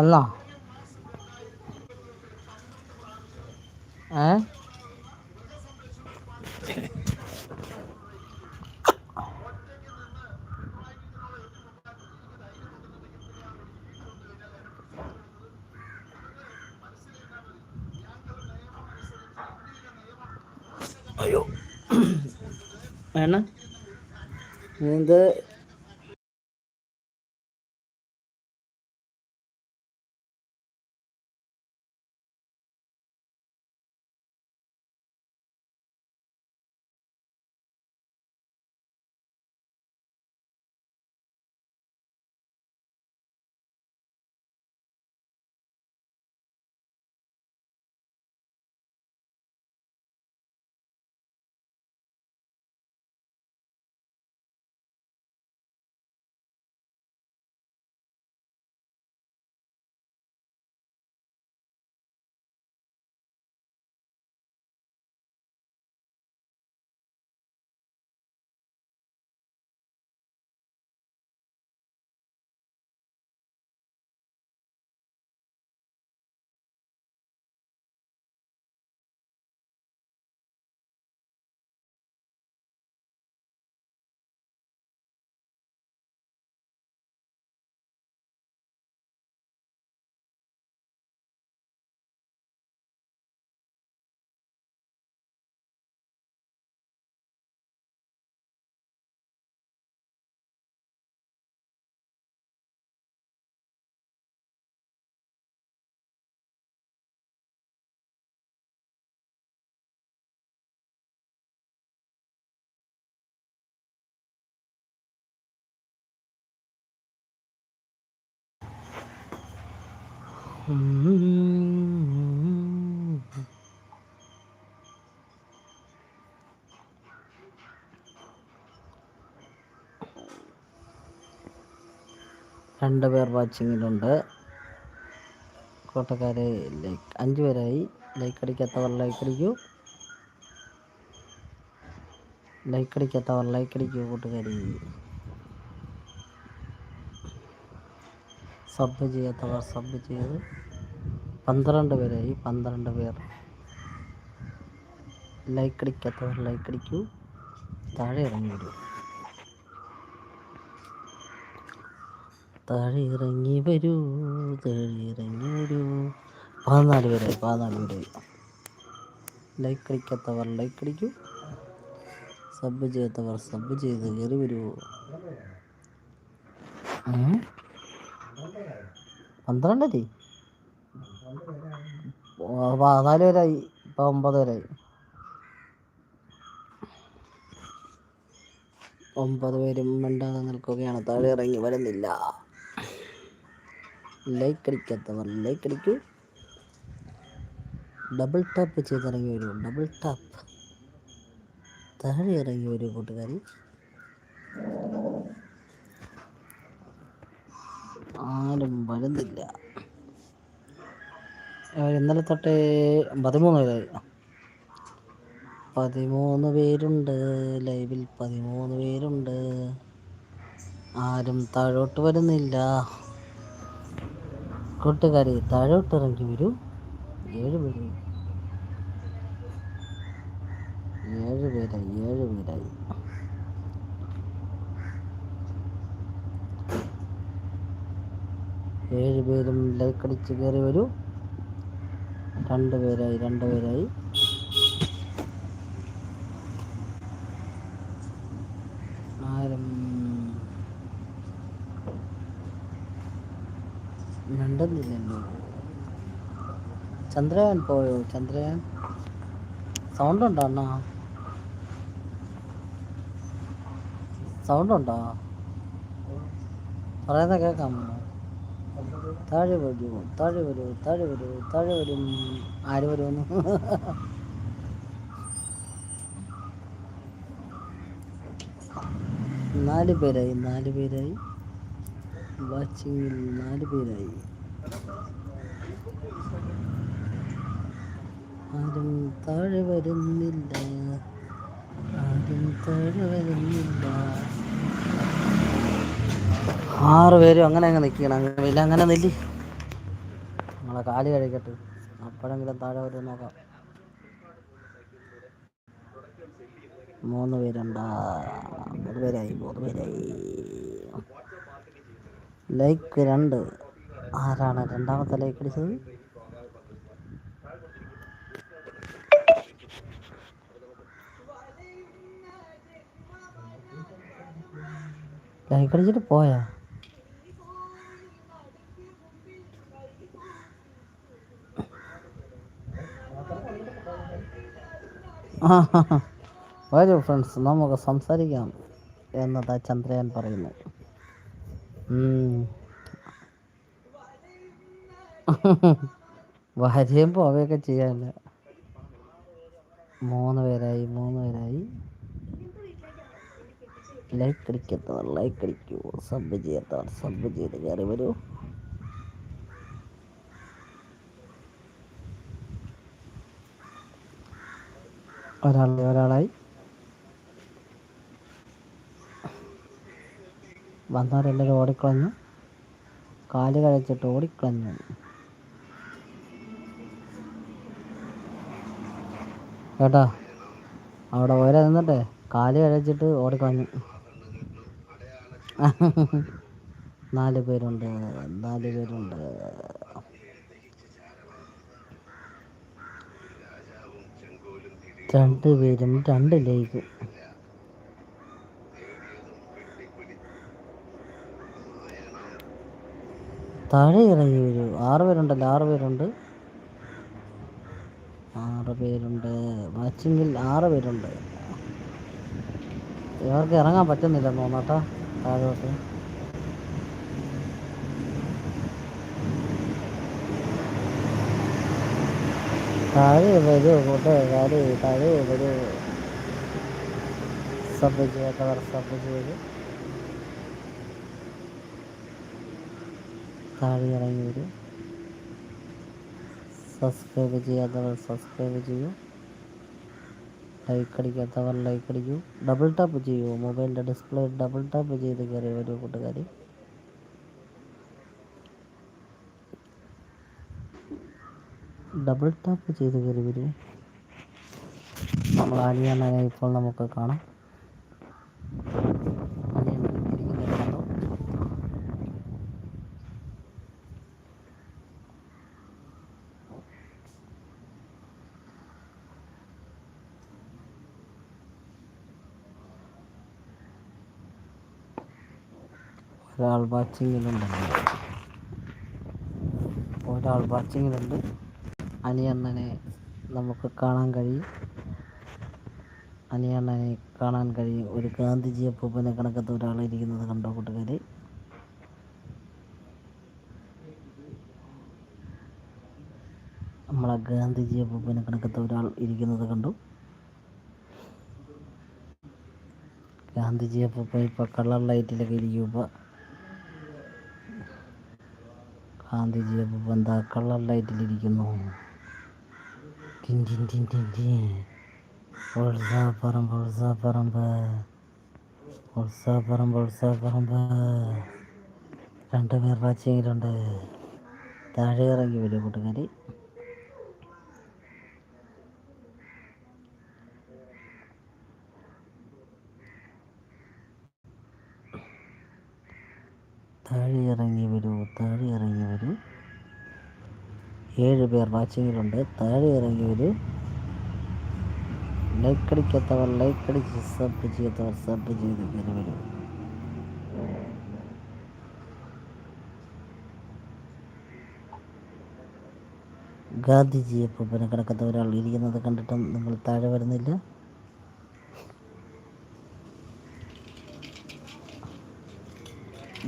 അല്ല. ഏ? അയ്യോ. വേണ ഇത് രണ്ട് പേർ വാച്ചിങ്ങിലുണ്ട്. കോട്ടക്കാരെ ലൈക്ക് അഞ്ച് പേരായി. ലൈക്ക് അടിക്കാത്തവർ ലൈക്ക് അടിക്കൂ. ലൈക്ക് അടിക്കാത്തവർ ലൈക്ക് അടിക്കൂ കൂട്ടുകാരി. സബ് ചെയ്യാത്തവർ സബ് ചെയ്ത് പന്ത്രണ്ട് പേരായി പന്ത്രണ്ട് പേർ. ലൈക്ക് അടിക്കാത്തവർ ലൈക്ക് അടിക്കൂ. താഴെ ഇറങ്ങി വരൂ. താഴെ ഇറങ്ങി വരൂ താഴെ ഇറങ്ങി വരൂ. പതിനാല് പേരായി പതിനാല് പേരായി. ലൈക്ക് അടിക്കാത്തവർ ലൈക്ക് അടിക്കൂ. സബ് ചെയ്യാത്തവർ സബ് ചെയ്ത് കയറി വരൂ? പന്ത്രണ്ടല്ലേ പതിനാല് പേരായി ഇപ്പം ഒമ്പത് പേരായി ഒമ്പത് പേരും മിണ്ടാതെ നിൽക്കുകയാണ്. താഴെ ഇറങ്ങി വരുന്നില്ല. ലൈക്ക് അടിക്കാത്തവർ ലൈക്ക് അടിക്കൂ. ഡബിൾ ടാപ്പ് ചെയ്തിറങ്ങി വരൂ ഡബിൾ ടാപ്പ് താഴെ ഇറങ്ങി വരൂ കൂട്ടുകാരി. ആരും വരുന്നില്ല. ഇന്നലെ തൊട്ട് പതിമൂന്ന് പേരായി പതിമൂന്ന് പേരുണ്ട്. ലൈവിൽ പതിമൂന്ന് പേരുണ്ട്. ആരും താഴോട്ട് വരുന്നില്ല. കൂട്ടുകാരി താഴോട്ട് ഇറങ്ങി വരൂ. ഏഴ് പേര്. ഏഴ് പേരായി ഏഴ് പേരായി. ഏഴ് പേരും ലൈക്ക് അടിച്ച് കയറി വരൂ. രണ്ട് പേരായി രണ്ട് പേരായി. ആരും രണ്ടെന്നില്ലല്ലോ ചന്ദ്രയാൻ പോയോ? ചന്ദ്രയാൻ? സൗണ്ട് ഉണ്ടോ അണ്ണാ? സൗണ്ട് ഉണ്ടോ പറയുന്ന കേൾക്കാമോ താഴെ വരൂ താഴെ വരൂ താഴെ വരൂ താഴെ വരും. ആര് വരുമെന്ന്? നാല് പേരായി നാല് പേരായി. വാച്ചിങ്ങിൽ നാല് പേരായി. ആരും താഴെ വരുന്നില്ല. ആരും താഴെ വരുന്നില്ല. ആറ് പേരും അങ്ങനെ അങ്ങ് നിൽക്കണം അങ്ങനെ വലിയ അങ്ങനെ നെല്ലി. നമ്മളെ കാൽ കഴിക്കട്ടെ അപ്പോഴെങ്കിലും താഴെ വരും നോക്കാം. മൂന്ന് പേരുണ്ടാ. പേരായി മൂന്ന് പേരായി. ലൈക്ക് രണ്ട്. ആരാണ് രണ്ടാമത്തെ ലൈക്ക് അടിച്ചത്? ലൈക്ക് കളിച്ചിട്ട് പോയാ വരൂ ഫ്രണ്ട്സ് നമുക്ക് സംസാരിക്കാം എന്നതാ ചന്ദ്രയാൻ പറയുന്നു. വരികയും പോവുകയൊക്കെ ചെയ്യാല്ല മൂന്ന് പേരായി മൂന്ന് പേരായി. ലൈക്ക് അടിക്കുന്നവർ ലൈക്ക് അടിക്കൂ സബ് ചെയ്യാത്തവർ സബ് ചെയ്ത് കയറി വരൂ. ഒരാളെ ഒരാളായി. വന്നവരെല്ലാവരും ഓടിക്കളഞ്ഞു. കാൽ കഴിച്ചിട്ട് ഓടിക്കളഞ്ഞു. കേട്ടാ? അവിടെ ഓരോ നിന്നിട്ടേ കാൽ കഴിച്ചിട്ട് ഓടിക്കളഞ്ഞു. നാല് പേരുണ്ട് നാല് പേരുണ്ട്. രണ്ട് പേരും രണ്ട് ലൈക്ക് താഴെ ഇറങ്ങി വരൂ. ആറ് പേരുണ്ടല്ലോ ആറ് പേരുണ്ട്. ആറ് പേരുണ്ട്. വാച്ചിങ്ങിൽ ആറ് പേരുണ്ട്. ഇവർക്ക് ഇറങ്ങാൻ പറ്റുന്നില്ല തോന്നട്ടാ താഴോട്ട് താഴെ വരൂ കൂട്ടുകാരി താഴെ വരൂ. സബ് ചെയ്യാത്തവർ സബ് ചെയ്ത് താഴെ ഇറങ്ങി വരൂ. സബ്സ്ക്രൈബ് ചെയ്യാത്തവർ സബ്സ്ക്രൈബ് ചെയ്യൂ. ലൈക്ക് അടിക്കാത്തവർ ലൈക്ക് അടിക്കൂ ഡബിൾ ടാപ്പ് ചെയ്യുമോ മൊബൈലിന്റെ ഡിസ്പ്ലേ ഡബിൾ ടാപ്പ് ചെയ്ത് കയറി വരൂ കൂട്ടുകാർ ഡബിൾ ടാപ്പ് ചെയ്ത് കയറി വരൂ നമ്മൾ ആലിയാണ്ണനെ ഇപ്പോൾ നമുക്ക് കാണാം. ഒരാൾ വാച്ചിങ്ങിലുണ്ടല്ലോ ഒരാൾ വാച്ചിങ്ങിലുണ്ട്. അനിയണ്ണനെ നമുക്ക് കാണാൻ കഴിയും. അനിയണ്ണനെ കാണാൻ കഴിയും. ഒരു ഗാന്ധിജി അപ്പൂപ്പനെ കണക്കത്ത് ഒരാൾ ഇരിക്കുന്നത് കണ്ടോ കൂട്ടുകാരി? നമ്മളെ ഗാന്ധിജി അപ്പൂപ്പനെ കണക്കത്ത് ഒരാൾ ഇരിക്കുന്നത് കണ്ടു. ഗാന്ധിജി അപ്പൂപ്പൻ ഇപ്പോൾ കളർ ലൈറ്റിലൊക്കെ ഇരിക്കും ഗാന്ധിജി ബന്ധാക്കൾ ലൈറ്റിലിരിക്കുന്നു ടിൻ ടിൻ ടിൻ ടിൻ രണ്ട് പേർ വാച്ചിങ്ങിലുണ്ട് താഴെ ഇറങ്ങി വരും കൂട്ടുകാരി. താഴെ ഇറങ്ങി താഴെ ഇറങ്ങിയവർ ഏഴ് പേർ വാച്ചിങ്ങിലുണ്ട് താഴെ ഇറങ്ങിയവർ ലൈക്ക് അടിക്കാത്തവർ ലൈക്ക് അടിച്ച് സബ് ചെയ്യാത്തവർ സബ് ചെയ്ത് കയറി വരും. ഗാന്ധിജിയെ പൂപ്പനെ കിടക്കാത്ത ഒരാൾ ഇരിക്കുന്നത് കണ്ടിട്ടും നിങ്ങൾ താഴെ വരുന്നില്ല.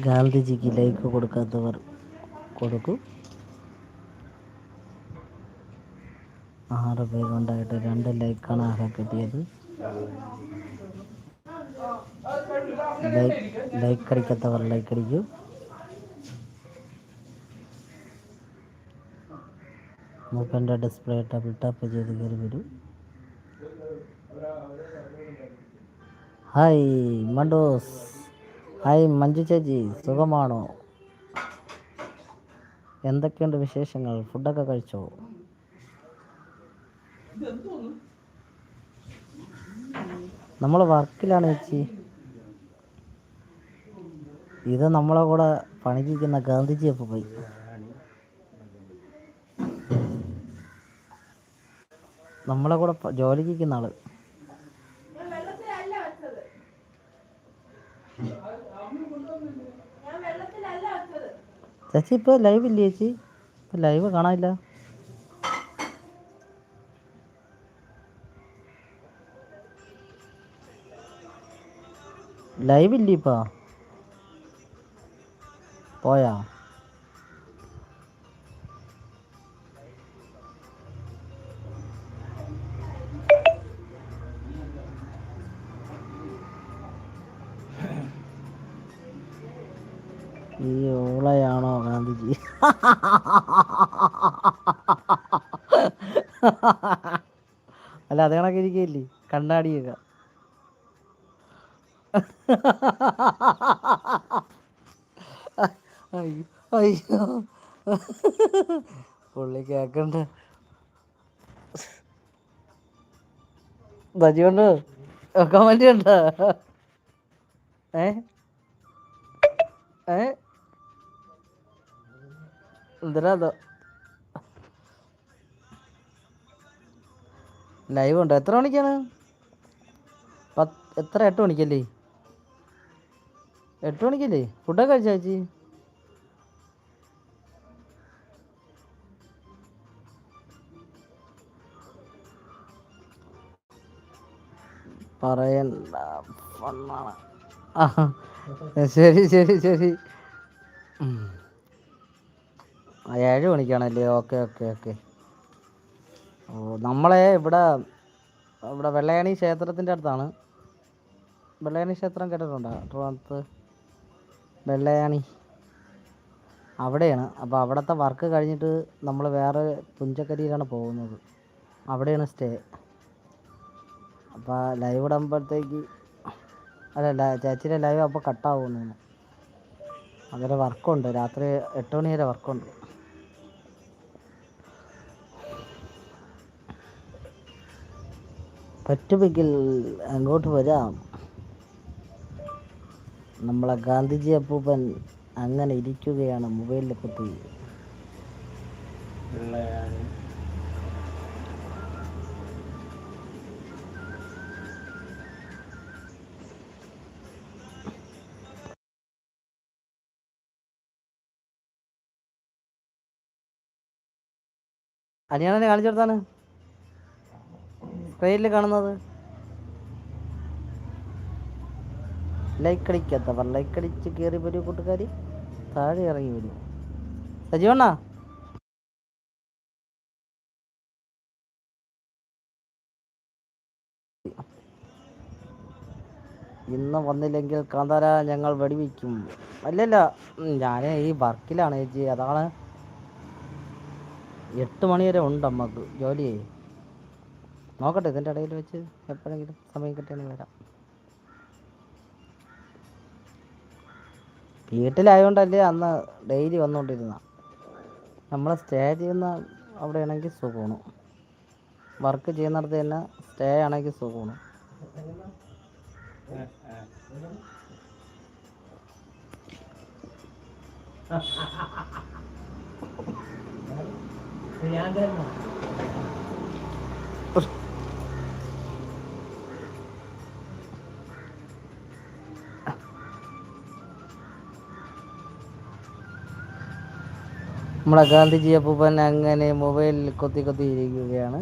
ഗാന്ധിജിക്ക് ലൈക്ക് കൊടുക്കാത്തവർ കൊടുക്കും. ആറ് പേരുണ്ടായിട്ട് രണ്ട് ലൈക്കാണ് ആകെ കിട്ടിയത്. ലൈക്ക് ലൈക്ക് അടിക്കാത്തവർ ലൈക്ക് അടിക്കും. മൂപ്പന്റെ ഡിസ്പ്ലേ ടബിൾ ടാപ്പ് ചെയ്ത് കയറി വരും. ഹായ് മണ്ടോസ്. ഹായ് മഞ്ജു ചേച്ചി സുഖമാണോ? എന്തൊക്കെയുണ്ട് വിശേഷങ്ങൾ? ഫുഡൊക്കെ കഴിച്ചോ? നമ്മൾ വർക്കിലാണ് ചേച്ചി. ഇത് നമ്മളെ കൂടെ പണിക്കുന്ന ഗാന്ധിജി അപ്പോൾ പോയി. നമ്മളെ കൂടെ ജോലിക്കുന്ന ആൾ. ചേച്ചി ഇപ്പോൾ ലൈവ് ഇല്ലേ ചേച്ചി? ഇപ്പോൾ ലൈവ് കാണാനില്ല. ലൈവ് ഇല്ലേ ഇപ്പോൾ പോയാ? അല്ല അത് കണക്ക് ഇരിക്കയില്ലേ? കണ്ണാടിയൊക്കെ. അയ്യോ അയ്യോ. പുള്ളി കേക്കണ്ട. ബജിയുണ്ട്? കമന്റ് ഉണ്ടോ ഏ? ഏ? എന്തിനാ ലൈവ് ഉണ്ടോ? എത്ര മണിക്കാണ്? പത്ത് എത്ര എട്ട് മണിക്കല്ലേ? എട്ട് മണിക്കല്ലേ? ഫുഡൊക്കെ കഴിച്ചാ ചേച്ചി? പറയണ്ട. ഫണ്ണാണ് ശരി ശരി ശരി. ഏഴ് മണിക്കാണല്ലേ? Okay okay okay. ഓ നമ്മളെ ഇവിടെ ഇവിടെ വെള്ളയാണി ക്ഷേത്രത്തിന്റെ അടുത്താണ്. വെള്ളയാണി ക്ഷേത്രം കേട്ടിട്ടുണ്ടോ? ട്രിവാൻഡ്രത്ത് വെള്ളയാണി. അവിടെയാണ്. അപ്പോൾ അവിടുത്തെ വർക്ക് കഴിഞ്ഞിട്ട് നമ്മൾ വേറെ പുഞ്ചക്കരിയിലാണ് പോകുന്നത്. അവിടെയാണ് സ്റ്റേ. അപ്പോൾ ലൈവ് ഇടുമ്പോഴത്തേക്ക് അല്ല ചേച്ചിയുടെ ലൈവ് അപ്പോൾ കട്ടാവുന്നു അങ്ങനെ വർക്കുണ്ട് രാത്രി എട്ട് മണി വരെ വർക്കുണ്ട് പറ്റുമെങ്കിൽ അങ്ങോട്ട് വരാം. നമ്മളെ ഗാന്ധിജി അപ്പൂപ്പൻ അങ്ങനെ ഇരിക്കുകയാണ് മൊബൈലിൽ കുത്തി. അനിയാണെന്നെ കാണിച്ചെടുത്താണ് സ്ക്രീനിൽ കാണുന്നത്? ലൈക്ക് അടിക്കാത്തവർ ലൈക്ക് അടിച്ച് കയറി വരൂ കൂട്ടുകാരി. താഴെ ഇറങ്ങി വരൂ. സജീവണ്ണ ഇന്ന് വന്നില്ലെങ്കിൽ കാന്താര ഞങ്ങൾ വെടിവെക്കും. അല്ലല്ല ഞാൻ ഈ വർക്കിലാണ് ചേച്ചി. അതാണ് എട്ട് മണി വരെ ഉണ്ട് നമുക്ക് ജോലിയേ നോക്കട്ടെ ഇതിന്റെ ഇടയിൽ വെച്ച് എപ്പോഴെങ്കിലും സമയം കിട്ടിയാലും വരാം. വീട്ടിലായതുകൊണ്ടല്ലേ അന്ന് ഡെയിലി വന്നുകൊണ്ടിരുന്ന നമ്മൾ സ്റ്റേ ചെയ്യുന്ന അവിടെയാണെങ്കിൽ സുഖമാണ്. വർക്ക് ചെയ്യുന്നിടത്ത് തന്നെ സ്റ്റേ ആണെങ്കിൽ സുഖമാണ്. നമ്മളെ ഗാന്ധിജി അപ്പൂപ്പൻ അങ്ങനെ മൊബൈലിൽ കൊത്തി കൊത്തി ഇരിക്കുകയാണ്.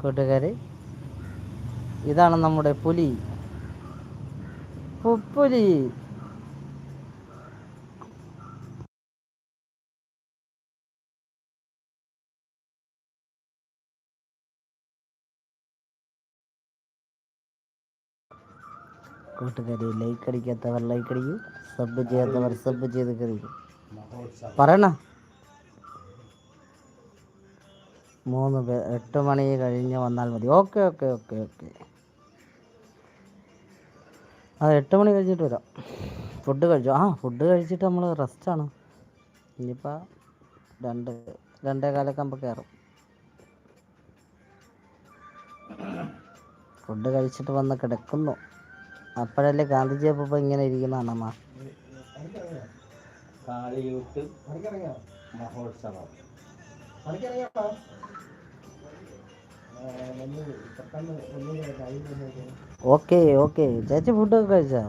കൂട്ടുകാരെ ഇതാണ് നമ്മുടെ പുലി. പുപ്പുലി. കൂട്ടുകാരെ ലൈക്ക് അടിക്കാത്തവർ ലൈക്ക് അടിക്കും. സബ് ചെയ്യാത്തവർ സബ് ചെയ്ത് കറിയും പറയണ? മൂന്ന് എട്ട് മണി കഴിഞ്ഞ് വന്നാൽ മതി. Okay okay okay okay. ആ എട്ട് മണി കഴിഞ്ഞിട്ട് വരാം. ഫുഡ് കഴിച്ചു? ആ ഫുഡ് കഴിച്ചിട്ട് നമ്മൾ റെസ്റ്റാണ് ഇനിയിപ്പോൾ രണ്ട് രണ്ടേ കാലൊക്കെ ആകുമ്പോൾ കയറും ഫുഡ് കഴിച്ചിട്ട് വന്ന് കിടക്കുന്നു. അപ്പോഴല്ലേ ഗാന്ധിജി അപ്പോൾ ഇങ്ങനെ ഇരിക്കുന്നതാണ് കാളിയൂട്ട് മഹോത്സവം. Okay okay. ചേച്ചി ഫുഡൊക്കെ കഴിച്ചോ?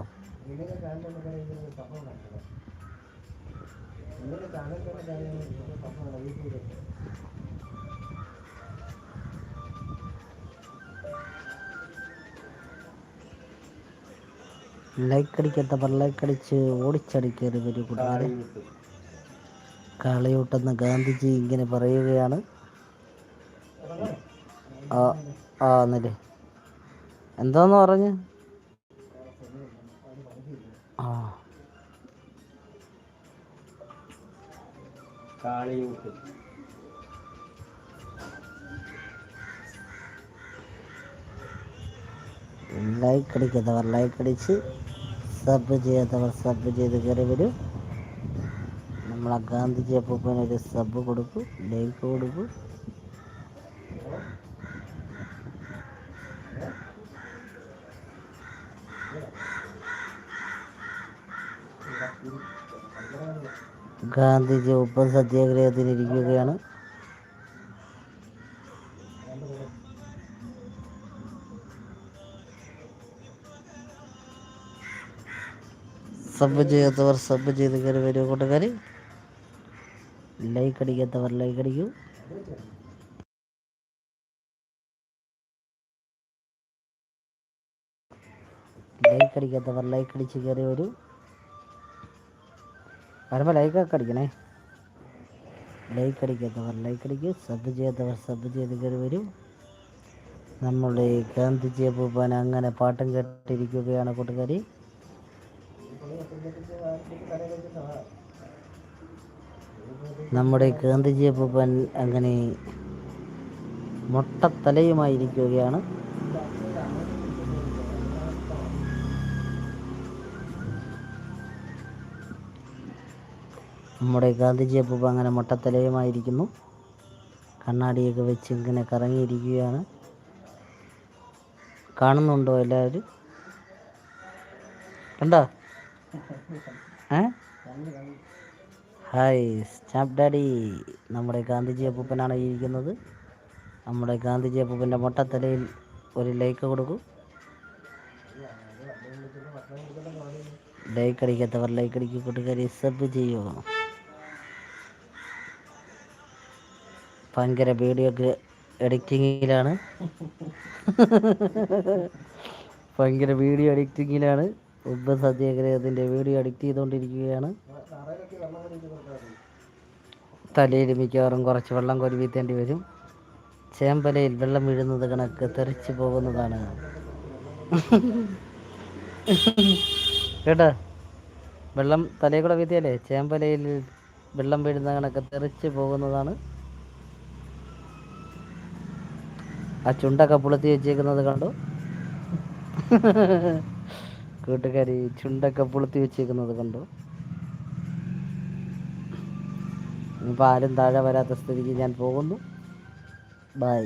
ലൈക്ക് അടിക്കാത്തവർ ലൈക്ക് അടിച്ച് ഓടിച്ചടിക്കരുത് ഒരു കൂട്ടുകാരെ കളിയൂട്ടെന്ന് ഗാന്ധിജി ഇങ്ങനെ പറയുകയാണ്. ആ ആ എന്നില്ലേ എന്താന്ന് പറഞ്ഞ്? ആ. കാളിയൂട്ട് ലൈക്ക് അടിക്കുന്നവർ ലൈക്ക് അടിച്ച് സബ് ചെയ്യാത്തവർ സബ് ചെയ്ത് കയറി വരും. നമ്മളെ ഗാന്ധിജി അപ്പൂപ്പനൊരു സബ് കൊടുക്കും ലൈക്ക് കൊടുക്കും. ഗാന്ധിജി ഉപ്പ് സത്യാഗ്രഹത്തിനിരിക്കുകയാണ് സബ് ചെയ്യാത്തവർ സബ് ചെയ്ത് കയറി വരൂ കൂട്ടുകാർ ലൈക്ക് അടിക്കാത്തവർ ലൈക്ക് അടിക്കൂ. ലൈക്ക് അടിക്കാത്തവർ ലൈക്ക് അടിച്ച് കയറി വരൂ. വരുമ്പോൾ ലൈക്കൊക്കെ അടിക്കണേ. ലൈക്ക് അടിക്കാത്തവർ ലൈക്ക് അടിക്കും. സബ് ചെയ്യാത്തവർ സബ് ചെയ്ത് കയറി വരും നമ്മുടെ ഗാന്ധിജി അപ്പൂപ്പൻ അങ്ങനെ പാട്ടും കേട്ടിരിക്കുകയാണ് കൂട്ടുകാരി. നമ്മുടെ ഗാന്ധിജി അപ്പൂപ്പൻ അങ്ങനെ മൊട്ടത്തലയുമായിരിക്കുകയാണ്. നമ്മുടെ ഗാന്ധിജി അപ്പൂപ്പ അങ്ങനെ മുട്ടത്തലയുമായിരിക്കുന്നു. കണ്ണാടിയൊക്കെ വെച്ച് ഇങ്ങനെ കറങ്ങിയിരിക്കുകയാണ്. കാണുന്നുണ്ടോ എല്ലാവരും? കണ്ടോ? ഏ? Hi stamp daddy. നമ്മുടെ ഗാന്ധിജി അപ്പൂപ്പനാണ് ഇരിക്കുന്നത്. നമ്മുടെ ഗാന്ധിജി അപ്പൂപ്പന്റെ മുട്ടത്തലയിൽ ഒരു ലൈക്ക് കൊടുക്കും. ലൈക്ക് അടിക്കാത്തവർ ലൈക്ക് അടിക്കും. കൂട്ടുകാരി സബ് ചെയ്യുമോ ഭയങ്കര വീഡിയോ എഡിറ്റിങ്ങിലാണ് ഭയങ്കര വീഡിയോ എഡിറ്റിങ്ങിലാണ് ഉപ്പ് സത്യാഗ്രഹത്തിന്റെ വീഡിയോ എഡിറ്റ് ചെയ്തുകൊണ്ടിരിക്കുകയാണ്. തലയിൽ മിക്കവാറും കുറച്ച് വെള്ളം കൊരുവിത്തേണ്ടി വരും. ചേമ്പലയിൽ വെള്ളം വീഴുന്നത് കണക്ക് തെറിച്ചു പോകുന്നതാണ്. കേട്ടോ? വെള്ളം തലയിൽ കൂടെ വീത്തിയാലേ ചേമ്പലയിൽ വെള്ളം വീഴുന്ന കണക്ക് തെറിച്ചു പോകുന്നതാണ്. ആ ചുണ്ടൊക്കെ പുളുത്തി വെച്ചേക്കുന്നത് കണ്ടു? കൂട്ടുകാരി ചുണ്ടൊക്കെ പുളുത്തി വെച്ചേക്കുന്നത് കണ്ടു. ഇനിയിപ്പോൾ ആരും താഴെ വരാത്ത സ്ഥിതിക്ക് ഞാൻ പോകുന്നു. ബൈ